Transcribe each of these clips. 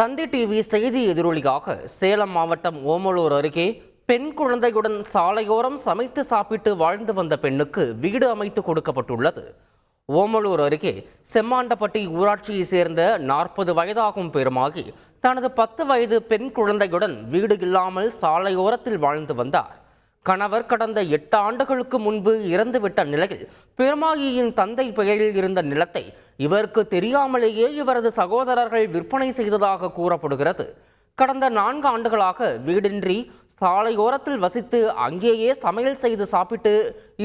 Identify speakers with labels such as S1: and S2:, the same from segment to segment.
S1: தந்தி TV செய்தி எதிரொலியாக சேலம் மாவட்டம் ஓமலூர் அருகே பெண் குழந்தையுடன் சாலையோரம் சமைத்து சாப்பிட்டு வாழ்ந்து வந்த பெண்ணுக்கு வீடு அமைத்து கொடுக்கப்பட்டுள்ளது. ஓமலூர் அருகே செம்மாண்டப்பட்டி ஊராட்சியை சேர்ந்த நாற்பது வயதாகும் பெருமாகி தனது பத்து வயது பெண் குழந்தையுடன் வீடு இல்லாமல் சாலையோரத்தில் வாழ்ந்து வந்தார். கணவர் கடந்த எட்டு ஆண்டுகளுக்கு முன்பு இறந்துவிட்ட நிலையில் பெருமாகியின் தந்தை பெயரில் இருந்த நிலத்தை இவருக்கு தெரியாமலேயே இவரது சகோதரர்கள் விற்பனை செய்ததாக கூறப்படுகிறது. கடந்த நான்கு ஆண்டுகளாக வீடின்றி சாலையோரத்தில் வசித்து அங்கேயே சமையல் செய்து சாப்பிட்டு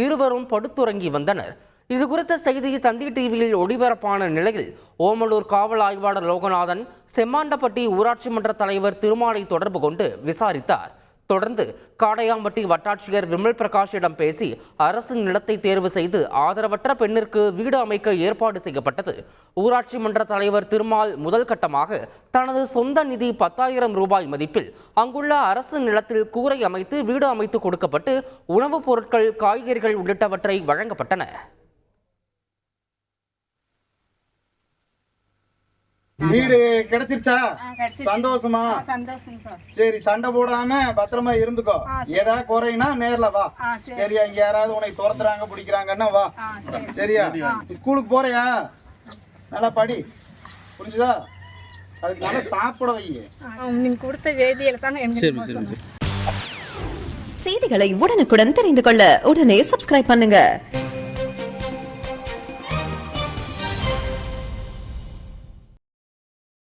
S1: இருவரும் படுத்துறங்கி வந்தனர். இது குறித்த செய்தி தந்தி டிவியில் ஒளிபரப்பான நிலையில் ஓமலூர் காவல் ஆய்வாளர் லோகநாதன் செம்மாண்டப்பட்டி ஊராட்சி மன்ற தலைவர் திருமாலை தொடர்பு கொண்டு விசாரித்தார். தொடர்ந்து காடையாம்பட்டி வட்டாட்சியர் விமல் பிரகாஷிடம் பேசி அரசு நிலத்தை தேர்வு செய்து ஆதரவற்ற பெண்ணிற்கு வீடு அமைக்க ஏற்பாடு செய்யப்பட்டது. ஊராட்சி மன்ற தலைவர் திருமால் முதல் கட்டமாக தனது சொந்த நிதி பத்தாயிரம் ரூபாய் மதிப்பில் அங்குள்ள அரசு நிலத்தில் கூரை அமைத்து வீடு அமைத்து கொடுக்கப்பட்டு உணவுப் பொருட்கள் காய்கறிகள் உள்ளிட்டவற்றை வழங்கப்பட்டன.
S2: வீடு கிடைச்சிருச்சா?
S3: கிடைச்சிருச்சு.
S2: சந்தோஷமா?
S3: ஆ, சந்தோஷம் சார்.
S2: சரி சண்டை போடாம பத்திரமா இருந்துக்கோ. ஏதாவது குறைனா நேர்ல வா.
S3: ஆ சரி.
S2: சரியா இங்க யாராவது உன்னை துரத்துறாங்க பிடிக்கிறாங்கன்னா வா. சரியா? ஸ்கூலுக்கு போறியா? நல்லா படி. புரிஞ்சுதா? அதுக்கு நல்லா சாப்பிட வை.
S3: நீங்க கொடுத்த வேதியில தானே
S4: செய்திகளை உடனுக்குடன் தெரிந்து கொள்ள உடனே சப்ஸ்கிரைப் பண்ணுங்க.